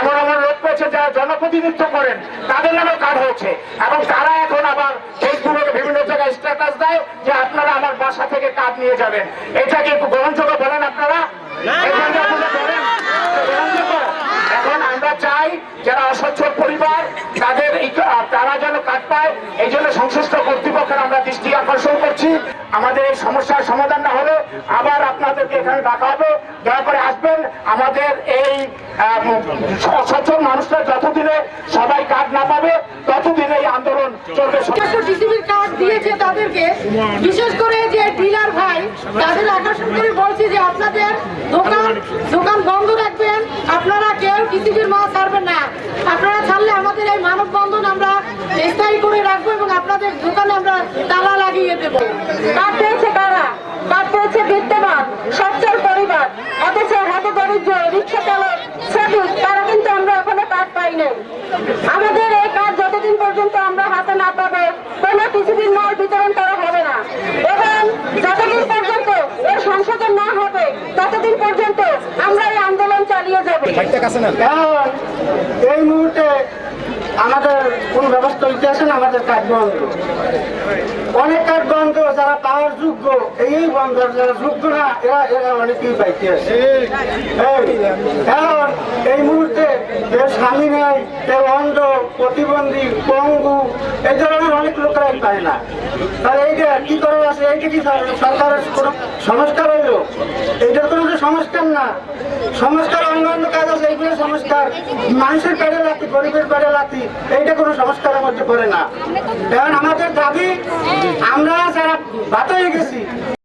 এমন এমন লোক পেয়েছে যারা জনপ্রতিনিধিত্ব করেন তাদের নামে কার্ড হয়েছে। এবং তারা এখন আবার ফেসবুকে বিভিন্ন জায়গায় স্ট্যাটাস দেয় যে আপনারা আমার বাসা থেকে কার্ড নিয়ে যাবেন। এটা কি গ্রহণযোগ্য বলেন আপনারা? এখন আমরা চাই যারা অসচ্ছল পরিবার তাদের তারা যেন কাজ পায় এই জন্য সংশ্লিষ্ট কর্তৃপক্ষের আমরা দৃষ্টি আকর্ষণ করছি। আমাদের এই সমস্যার সমাধান না হলে আবার আপনাদেরকে এখানে ডাকা হবে। দয়া করে আমাদের এই অসচ্ছল মানুষরা যতদিনে সবাই কাজ না পাবে, ততদিন এই আন্দোলন চলবে। ডিসিবির কার্ড দিয়েছে তাদেরকে, বিশেষ করে যে ডিলার ভাই, তাদের আকর্ষণ করে বলছি যে আপনাদের দোকান দোকান বন্ধ রাখবেন। আপনারা কেউ ডিসিবির মাল ছাড়বেন না। আপনারা ছাড়লে আমাদের এই মানববন্ধন আমরা স্থায়ী করে রাখব এবং আপনাদের দোকানে আমরা তালা লাগিয়ে দেবো কার্ড পেয়েছে কারা কার্ড পেয়েছে বিদ্যমান সচ্ছল পরিবার অথচ হাতে দরিদ্র রিক্সা চালক শ্রমিক তারা কিন্তু আমরা এখনও কার্ড পাই নাই আমাদের এই কাজ যতদিন পর্যন্ত আমরা হাতে না পাবো কোনো কিছুদিন মাল বিতরণ করা হবে না। এবং যতদিন পর্যন্ত এর সংশোধন না হবে ততদিন পর্যন্ত আমরা এই আন্দোলন চালিয়ে যাব। এই মুহূর্তে আমাদের কোন ব্যবস্থা হইতে আসে না আমাদের কাজ বন্ধ। অনেক কাজ বন্ধ যারা পাওয়ার যোগ্য এই বন্ধ যারা যোগ্য না এরা এরা অনেকেই পাইতে আছে এই, মুহূর্তে কেউ স্বামী নেই কেউ অন্ধ প্রতিবন্ধী পঙ্গু এই ধরনের অনেক লোকেরাই পায় না। তাহলে এইটা কি করে আছে এইটা কি সর- সরকারের কোনো সংস্কার হইল? এইটার কোনো সংস্কার না। সংস্কার অন্যান্য কাজ আছে এইগুলো সংস্কার। মানুষের পেড়ে লাতি গরিবের পেড়ে লাতি এইটা কোনো সংস্কারের মধ্যে পড়ে না। কারণ আমাদের দাবি আমরা যারা বাতাই গেছি।